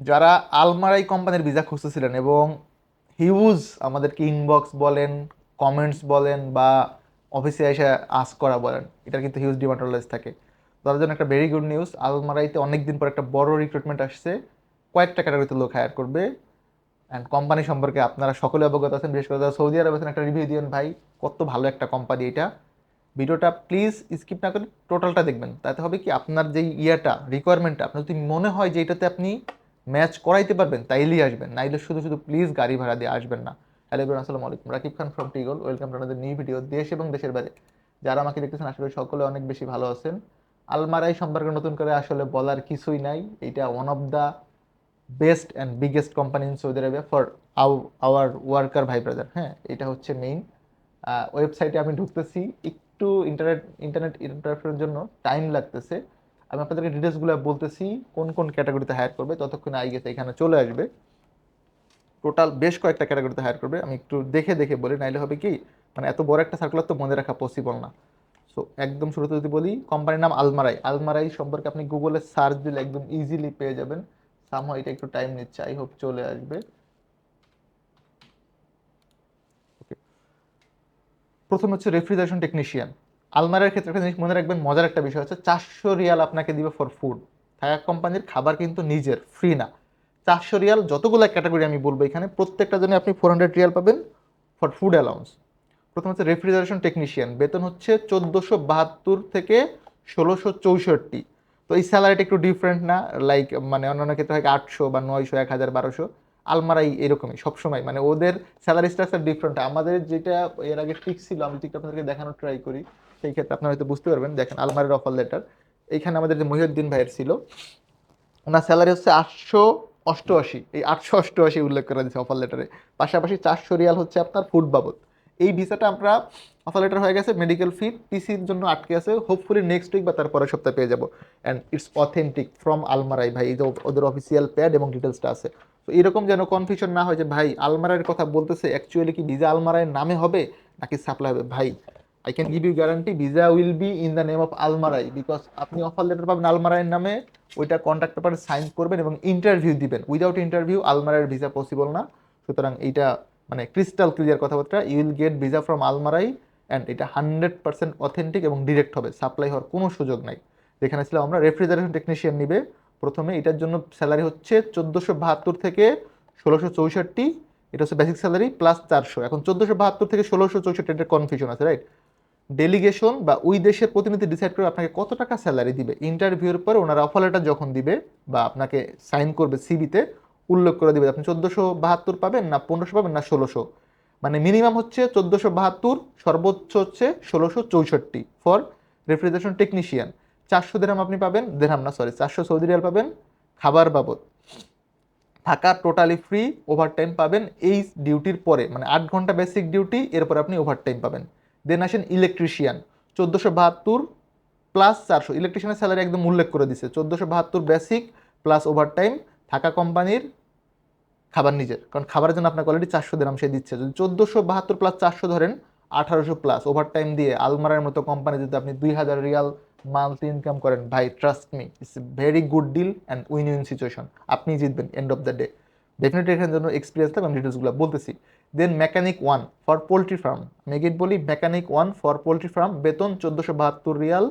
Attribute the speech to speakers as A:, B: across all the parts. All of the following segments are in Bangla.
A: যারা আলমারাই কোম্পানির ভিসা খুঁজতেছিলেন এবং হিউজ আমাদেরকে ইনবক্স বলেন কমেন্টস বলেন বা অফিসে এসে আস করা বলেন, এটার কিন্তু হিউজ ডিমান্ড থাকে। তাদের জন্য একটা ভেরি গুড নিউজ আলমারাইতে অনেক দিন পর একটা বড় রিক্রুটমেন্ট আসছে, কয়েকটা ক্যাটাগরিতে লোক হায়ার করবে। অ্যান্ড কোম্পানি সম্পর্কে আপনারা সকলে অবগত আছেন, বিশেষ করে সৌদি আরব আছেন, একটা রিভিউ দিবেন ভাই, কত ভালো একটা কোম্পানি এটা। ভিডিওটা প্লিজ স্কিপ না করে টোটালটা দেখবেন। তাতে হবে কি, আপনার যেই ইয়েটা রিকোয়ারমেন্টটা আপনার যদি মনে হয় যে এটাতে আপনি ম্যাচ করাইতে পারবেন, তাইলেই আসবেন। নাইলে শুধু শুধু প্লিজ গাড়ি ভাড়া দিয়ে আসবেন না। হ্যালো এবার আসসালামু আলাইকুম। রাকিব খান ফ্রম টিগল ওয়েলকাম টু আমাদের নিউ ভিডিও দেশ এবং দেশের বাইরে। যারা আমাকে দেখতেছেন আসলে সকলে অনেক বেশি ভালো আছেন। আলমারাই সম্পর্কে নতুন করে আসলে বলার কিছুই নাই। এটা one of the best and biggest company in Saudi Arabia for our worker ভাই ব্রাদার হ্যাঁ এটা হচ্ছে মেইন ওয়েবসাইটে আমি ঢুকতেছি। একটু ইন্টারনেট ইন্টারনেট ইন্টারফেয়ারের জন্য টাইম লাগতেছে। আমি আপনাদেরকে ডিটেলসগুলো বলতেছি, কোন কোন ক্যাটাগরিতে হায়ার করবে, ততক্ষণে আই গেছে এখানে চলে আসবে। টোটাল বেশ কয়েকটা ক্যাটাগরিতে হায়ার করবে, আমি একটু দেখে দেখে বলি, নাইলে হবে কি মানে এত বড় একটা সার্কুলার তো মনে রাখা পসিবল না। সো একদম শুরুতে যদি বলি কোম্পানির নাম আলমারাই আলমারাই সম্পর্কে আপনি গুগলে সার্চ দিলে একদম ইজিলি পেয়ে যাবেন। সামহ এটা একটু টাইম নিচ্ছে আই হোপ চলে আসবে. প্রথম হচ্ছে রেফ্রিজারেশন টেকনিশিয়ান আলমারের ক্ষেত্রে একটা জিনিস মনে রাখবেন, মজার একটা বিষয় হচ্ছে চারশো রিয়াল আপনাকে দিবে ফর ফুড থাকা কোম্পানির খাবার কিন্তু নিজের ফ্রি না। চারশো রিয়াল যতগুলো ক্যাটাগরি আমি বলব এখানে, প্রত্যেকটা জন্য আপনি ফোর হান্ড্রেড রিয়াল পাবেন ফর ফুড অ্যালাউন্স প্রথম হচ্ছে রেফ্রিজারেশন টেকনিশিয়ান বেতন হচ্ছে চোদ্দোশো বাহাত্তর থেকে ষোলোশো চৌষট্টি। তো এই স্যালারিটা একটু ডিফারেন্ট না লাইক মানে অন্যান্য ক্ষেত্রে হয় আটশো বা নয়শো, এক হাজার, বারোশো। আলমারাই এরকমই, সবসময়। মানে ওদের স্যালারি স্ট্রাকচার ডিফারেন্ট আমাদের যেটা এর আগে ঠিক ছিল, আমি ঠিক আপনাদেরকে দেখানোর ট্রাই করি, সেই ক্ষেত্রে আপনারা হয়তো বুঝতে পারবেন। দেখেন, আলমারের অফার লেটার এইখানে আমাদের যে মহিউদ্দিন ভাইয়ের ছিল, ওনার স্যালারি হচ্ছে আটশো অষ্টআশি। এই আটশো অষ্টআশি উল্লেখ করা দিয়েছে অফার লেটারে পাশাপাশি চারশো রিয়াল হচ্ছে আপনার ফুড বাবদ। এই ভিসাটা আমরা অফার লেটার হয়ে গেছে মেডিকেল ফি টিসির জন্য আটকে আছে। হোপফুলি নেক্সট উইক বা তার পরের সপ্তাহে পেয়ে যাব। And it's authentic from Almarai ভাই। এই যে ওদের অফিসিয়াল প্যাড এবং ডিটেলসটা আছে। তো এরকম যেন কনফিউশন না হয় যে, ভাই আলমারাইয়ের কথা বলতেছে অ্যাকচুয়ালি কি ভিজা আলমারাইয়ের নামে হবে? নাকি সাপ্লাই হবে? ভাই I can give you guarantee visa will be in the name of Almarai because আপনি অফার লেটার পাবেন আলমারাইয়ের নামে, ওইটা কন্ট্রাক্ট পেপারে সাইন করবেন এবং ইন্টারভিউ দিবেন। উইদাউট ইন্টারভিউ আলমারাইয়ের ভিসা পসিবল না। সুতরাং এইটা মানে ক্রিস্টাল ক্লিয়ার কথাবার্তা you will get visa from Almarai and এটা হান্ড্রেড পার্সেন্ট অথেন্টিক এবং ডিরেক্ট হবে। সাপ্লাই হওয়ার কোনো সুযোগ নাই। যেখানে ছিল আমরা রেফ্রিজারেশন টেকনিশিয়ান নিবে। প্রথমে এটার জন্য স্যালারি হচ্ছে চোদ্দোশো বাহাত্তর থেকে ষোলোশো চৌষট্টি, এটা হচ্ছে বেসিক স্যালারি প্লাস চারশো। এখন চোদ্দোশো বাহাত্তর থেকে ষোলোশো চৌষট্টি এটা কনফিউশন আছে রাইট ডেলিগেশন বা ওই দেশের প্রতিনিধি ডিসাইড করে আপনাকে কত টাকা স্যালারি দিবে। ইন্টারভিউর পরে ওনারা অফার লেটার যখন দিবে বা আপনাকে সাইন করবে সিবিতে উল্লেখ করে দিবে আপনি চোদ্দোশো বাহাত্তর পাবেন না পনেরোশো পাবেন না ষোলোশো। মানে মিনিমাম হচ্ছে চোদ্দোশো বাহাত্তর, সর্বোচ্চ হচ্ছে ষোলোশো চৌষট্টি ফর রেফ্রিজারেশন টেকনিশিয়ান চারশো দেরাম আপনি পাবেন, দেরাম না সরি চারশো সৌদি রিয়াল পাবেন, খাবার বাবদ। থাকা টোটালি ফ্রি ওভারটাইম পাবেন, এই ডিউটির পরে মানে আট ঘণ্টা বেসিক ডিউটি এরপর আপনি ওভারটাইম পাবেন। দেন আসেন ইলেকট্রিশিয়ান চোদ্দোশো বাহাত্তর প্লাস চারশো। ইলেকট্রিশিয়ানের স্যালারি একদম উল্লেখ করে দিছে, চোদ্দোশো বাহাত্তর বেসিক প্লাস ওভারটাইম থাকা কোম্পানির খাবার নিজের। কারণ খাবারের জন্য আপনাকে অলরেডি চারশো দিরাম সে দিচ্ছে। যদি চোদ্দোশো বাহাত্তর প্লাস চারশো ধরেন, আঠারোশো প্লাস ওভারটাইম দিয়ে আলমারার মতো কোম্পানি যদি আপনি দুই হাজার রিয়াল মান্থলি ইনকাম করেন, ভাই trust me it's very good deal and win win situation আপনি জিতবেন end of the day definitely এখানে জন্য এক্সপিরিয়েন্স থাকবে আমি ডিটেলসগুলো বলতেছি। Then mechanic one for poultry farm মেগেট বলি mechanic one for poultry farm বেতন চোদ্দোশো বাহাত্তর রিয়াল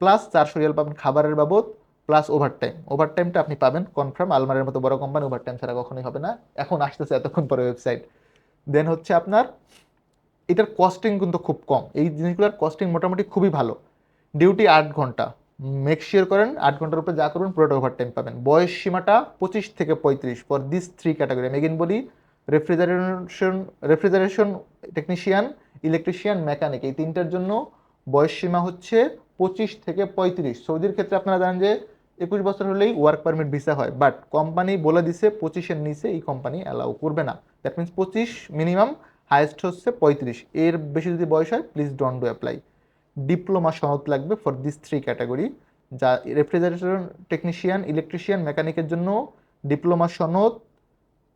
A: প্লাস চারশো রিয়াল পাবেন খাবারের বাবদ প্লাস ওভারটাইম ওভারটাইমটা আপনি পাবেন কনফার্ম আলমারের মতো বড় কোম্পানি ওভারটাইম ছাড়া কখনোই হবে না। এখন আসতেছে এতক্ষণ পরে ওয়েবসাইট দেন হচ্ছে আপনার, এটার কস্টিং কিন্তু খুব কম। এই জিনিসগুলোর কস্টিং মোটামুটি খুবই ভালো। ডিউটি আট ঘণ্টা। মেক শিওর করেন আট ঘণ্টার উপরে যা করবেন পুরোটা ওভারটাইম পাবেন। বয়স সীমাটা পঁচিশ থেকে পঁয়ত্রিশ ফর দিস থ্রি ক্যাটাগরি আমি এগেন বলি refrigeration refrigeration technician electrician mechanic এই তিনটার জন্য বয়স সীমা হচ্ছে পঁচিশ থেকে পঁয়ত্রিশ। সৌদির ক্ষেত্রে আপনারা জানেন যে একুশ বছর হলেই ওয়ার্ক পারমিট ভিসা হয় বাট কোম্পানি বলে দিছে পঁচিশের নিচে এই কোম্পানি অ্যালাউ করবে না। দ্যাট মিনস পঁচিশ মিনিমাম হায়েস্ট হচ্ছে পঁয়ত্রিশ। এর বেশি যদি বয়স হয় please don't do apply diploma সনদ লাগবে ফর দিস থ্রি ক্যাটাগরি যা রেফ্রিজারেটর টেকনিশিয়ান ইলেকট্রিশিয়ান মেকানিকের জন্য ডিপ্লোমা সনদ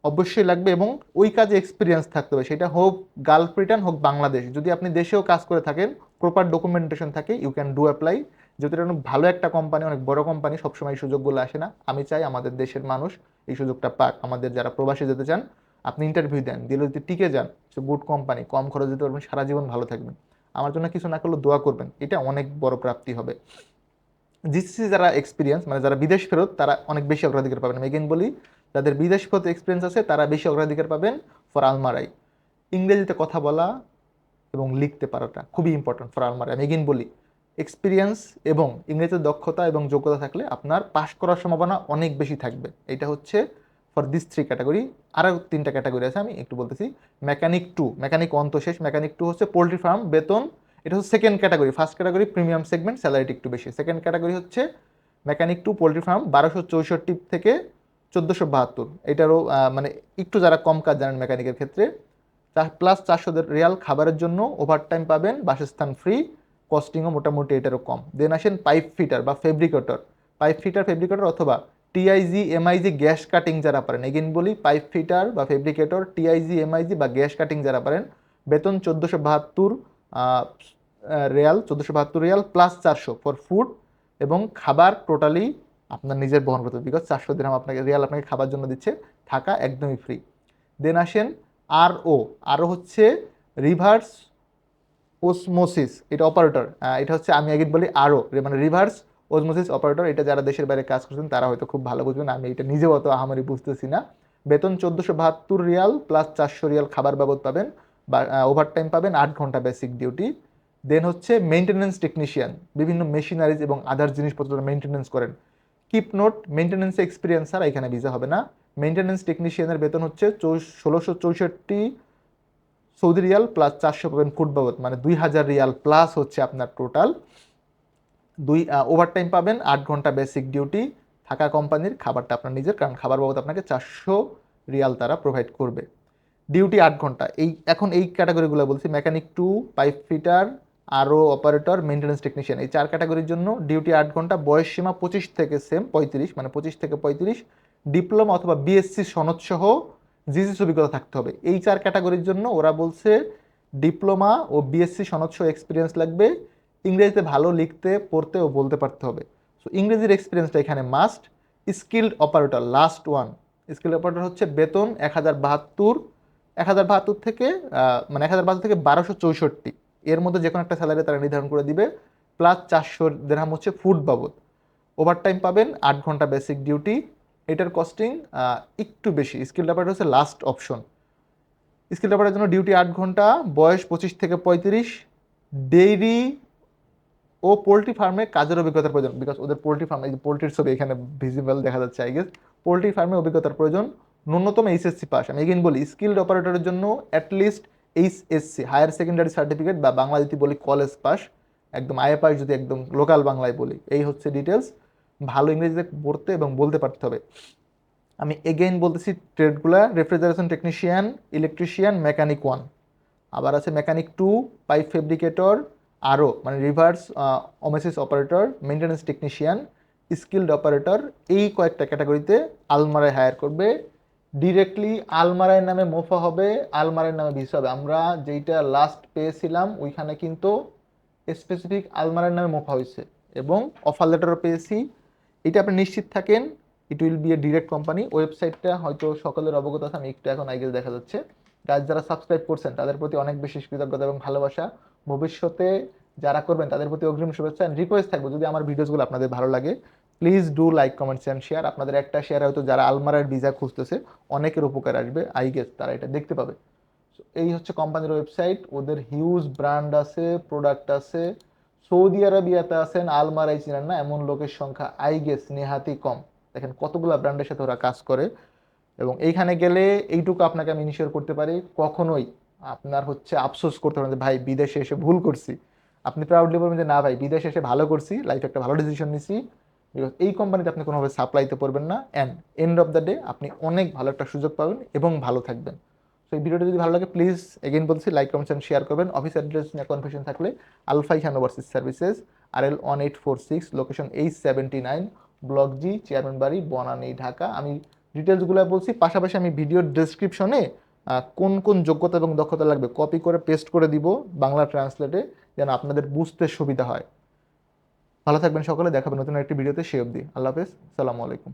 A: অবশ্যই লাগবে এবং ওই কাজে এক্সপিরিয়েন্স থাকতে হবে। সেটা হোক গালফ রিটার্ন হোক বাংলাদেশ যদি আপনি দেশেও কাজ করে থাকেন প্রপার ডকুমেন্টেশন থাকে ইউ ক্যান ডু অ্যাপ্লাই যেহেতু এটা ভালো একটা কোম্পানি অনেক বড় কোম্পানি সবসময় এই সুযোগগুলো আসে না। আমি চাই আমাদের দেশের মানুষ এই সুযোগটা পাক। আমাদের যারা প্রবাসী যেতে চান, আপনি ইন্টারভিউ দেন। দিলে যদি টিকে যান। সে গুড কোম্পানি কম খরচ দিতে পারবেন। সারা জীবন ভালো থাকবেন। আমার জন্য কিছু না করলেও দোয়া করবেন। এটা অনেক বড় প্রাপ্তি হবে। জিসিসি যারা এক্সপিরিয়েন্স মানে যারা বিদেশ ফেরত, তারা অনেক বেশি অগ্রাধিকার পাবেন। আমি এগেন বলি, যাদের বিদেশ ফেরত এক্সপিরিয়েন্স আছে, তারা বেশি অগ্রাধিকার পাবেন ফর আলমারাই ইংরেজিতে কথা বলা এবং লিখতে পারাটা খুবই ইম্পর্টেন্ট ফর আলমারাই আমি এগেন বলি এক্সপিরিয়েন্স এবং ইংরেজিতে দক্ষতা এবং যোগ্যতা থাকলে আপনার পাশ করার সম্ভাবনা অনেক বেশি থাকবে। এটা হচ্ছে ফর দিস থ্রি ক্যাটাগরি আরও তিনটা ক্যাটাগরি আছে, আমি একটু বলতেছি। মেকানিক টু মেকানিক ওয়ান তো শেষ মেকানিক টু হচ্ছে পোলট্রি ফার্ম বেতন, এটা হচ্ছে second category first category premium segment স্যালারিটি একটু বেশি। সেকেন্ড ক্যাটাগরি হচ্ছে মেকানিক টু পোলট্রি ফার্ম বারোশো চৌষট্টি থেকে চোদ্দোশো বাহাত্তর। এটারও মানে একটু যারা কম কাজ জানেন মেকানিকের ক্ষেত্রে প্লাস চারশো রিয়াল খাবারের জন্য ওভারটাইম পাবেন, বাসস্থান ফ্রি কস্টিংও মোটামুটি এটারও কম। দেন আসেন পাইপ ফিটার বা ফেব্রিকেটর পাইপ ফিটার ফেব্রিকেটর অথবা টিআইজি এমআইজি গ্যাস কাটিং যারা পারেন এগেন বলি পাইপ ফিটার বা ফেব্রিকেটর টিআইজি এমআইজি বা গ্যাস কাটিং যারা পারেন, বেতন চোদ্দোশো বাহাত্তর রিয়াল, চোদ্দোশো বাহাত্তর রিয়াল প্লাস চারশো ফর ফুড এবং খাবার টোটালি আপনার নিজের বহন করতে বিকজ চারশো দিন আপনাকে, রিয়াল আপনাকে খাবার জন্য দিচ্ছে, থাকা একদমই ফ্রি দেন আসেন আর ও আরও হচ্ছে রিভার্স ওসমোসিস এটা অপারেটর এটা হচ্ছে আমি আগে বলি আরও মানে রিভার্স ওসমোসিস অপারেটর এটা যারা দেশের বাইরে কাজ করছেন, তারা হয়তো খুব ভালো বুঝবেন। আমি এটা নিজেও অত আহামারি বুঝতেছি না। বেতন চোদ্দোশো বাহাত্তর রিয়াল প্লাস চারশো রিয়াল খাবার বাবদ পাবেন, বা ওভারটাইম পাবেন, আট ঘণ্টা বেসিক ডিউটি দেন হচ্ছে মেনটেন্যান্স টেকনিশিয়ান বিভিন্ন মেশিনারিজ এবং আদার জিনিসপত্র মেনটেন্যান্স করেন। কিপ নোট মেনটেন্যান্স এক্সপিরিয়েন্স ছাড়া এখানে ভিসা হবে না। মেনটেন্যান্স টেকনিশিয়ানের বেতন হচ্ছে ষোলোশো চৌষট্টি সৌদি রিয়াল প্লাস চারশো পাবেন ফুড বাবদ মানে দুই হাজার রিয়াল প্লাস হচ্ছে আপনার টোটাল দুই ওভারটাইম পাবেন, আট ঘণ্টা বেসিক ডিউটি থাকা কোম্পানির খাবারটা আপনার নিজের, কারণ খাবার বাবদ আপনাকে চারশো রিয়াল তারা প্রোভাইড করবে। ডিউটি আট ঘণ্টা। এই, এখন এই ক্যাটাগরিগুলো বলছি মেকানিক টু পাইপ ফিটার আরও অপারেটর মেনটেন্যান্স টেকনিশিয়ান এই চার ক্যাটাগরির জন্য ডিউটি আট ঘণ্টা, বয়স সীমা পঁচিশ থেকে সেম পঁয়ত্রিশ মানে পঁচিশ থেকে পঁয়ত্রিশ। ডিপ্লোমা অথবা বিএসসি সনদসহ জিসিস অভিজ্ঞতা থাকতে হবে। এই চার ক্যাটাগরির জন্য ওরা বলছে ডিপ্লোমা ও বিএসসি সনদসহ এক্সপিরিয়েন্স লাগবে। ইংরেজিতে ভালো লিখতে পড়তে ও বলতে পারতে হবে। সো ইংরেজির এক্সপিরিয়েন্সটা এখানে must skilled operator last one skilled operator হচ্ছে বেতন এক হাজার বাহাত্তর, এক হাজার বাহাত্তর থেকে মানে এক হাজার বাহাত্তর থেকে বারোশো চৌষট্টি। এর মধ্যে যে কোনো একটা স্যালারি তারা নির্ধারণ করে দিবে প্লাস চারশো দেড়হাম হচ্ছে ফুড বাবদ। ওভারটাইম পাবেন, আট ঘণ্টা বেসিক ডিউটি এটার কস্টিং একটু বেশি। স্কিল অপারেটর হচ্ছে লাস্ট অপশন স্কিল অপারেটরের জন্য ডিউটি আট ঘণ্টা, বয়স পঁচিশ থেকে পঁয়ত্রিশ ডেইরি ও পোলট্রি ফার্মে কাজের অভিজ্ঞতার প্রয়োজন বিকজ ওদের পোলট্রি ফার্ম, এই যে পোলট্রির ছবি এখানে ভিজিবল দেখা যাচ্ছে আই গেস পোলট্রি ফার্মে অভিজ্ঞতার প্রয়োজন, ন্যূনতম এইচএসসি পাস আমি এগেন বলি স্কিল্ড অপারেটরের জন্য at least HSC higher secondary certificate বা বাংলা যদি বলি কলেজ পাস একদম আইএ পাস যদি একদম লোকাল বাংলায় বলি, এই হচ্ছে ডিটেলস ভালো ইংরেজিতে পড়তে এবং বলতে পারতে হবে। আমি এগেইন বলতেছি ট্রেডগুলা refrigeration technician electrician mechanic one আবার আছে মেকানিক টু পাইপ ফেব্রিকেটর আরও মানে reverse osmosis operator maintenance technician skilled operator এই কয়েকটা ক্যাটাগরিতে আলমারায় হায়ার করবে। ডিরেক্টলি আলমারায় নামে মোফা হবে, আলমারায় নামে ভিসা হবে। আমরা যেইটা লাস্ট পেয়েছিলাম, ওইখানে কিন্তু স্পেসিফিক আলমারার নামে মোফা হয়েছে এবং অফার লেটারও পেয়েছি। এটা আপনি নিশ্চিত থাকেন it will be a direct company ওয়েবসাইটটা হয়তো সকলের অবগত আছে, আমি একটু এখন আইগেস দেখা যাচ্ছে। গাছ যারা সাবস্ক্রাইব করছেন, তাদের প্রতি অনেক বেশি কৃতজ্ঞতা এবং ভালোবাসা। ভবিষ্যতে যারা করবেন, তাদের প্রতি অগ্রিম শুভেচ্ছা অ্যান্ড রিকোয়েস্ট থাকবে। যদি আমার ভিডিওসগুলো আপনাদের ভালো লাগে please do like comments and share আপনাদের একটা শেয়ার হয়তো যারা আলমারার ভিসা খুঁজতেছে, অনেকের উপকার আসবে। আই গেস তারা এটা দেখতে পাবে। এই হচ্ছে কোম্পানির ওয়েবসাইট ওদের হিউজ ব্র্যান্ড আছে প্রোডাক্ট আছে। সৌদি আরবিয়াতে আছেন আলমারাই চিনেন না, এমন লোকের সংখ্যা আই গেস নেহাতি কম। দেখেন কতগুলো ব্র্যান্ডের সাথে ওরা কাজ করে। এবং এইখানে গেলে এইটুকু আপনাকে আমি ইনশিওর করতে পারি। কখনোই আপনার হচ্ছে আফসোস করতে পারেন যে, ভাই, বিদেশে এসে ভুল করছি। আপনি প্রাউডলি বলবেন যে, না ভাই, বিদেশে এসে ভালো করছি লাইফে একটা ভালো ডিসিশন নিছি। বিকজ এই কোম্পানিতে আপনি কোনোভাবে সাপ্লাইতে পারবেন না। And end of the day আপনি অনেক ভালো একটা সুযোগ পাবেন এবং ভালো থাকবেন। তো এই ভিডিওটা যদি ভালো লাগে প্লিজ এগেইন বলছি লাইক কমেন্টস অ্যান্ড শেয়ার করবেন। অফিস অ্যাড্রেস নিয়ে কনফিউশন থাকলে Alfai Khan overseas services R L one eight four six location eight seventy nine block G chairman বাড়ি বনানী ঢাকা আমি ডিটেলসগুলো বলছি, পাশাপাশি আমি ভিডিওর ডেসক্রিপশনে কোন কোন যোগ্যতা এবং দক্ষতা লাগবে কপি করে পেস্ট করে দিব বাংলা ট্রান্সলেটে যেন আপনাদের বুঝতে সুবিধা হয়। ভালো থাকবেন সকলে দেখাবেন নতুন একটি ভিডিওতে, সে অবধি। আল্লাহ হাফেজ, সালামু আলাইকুম।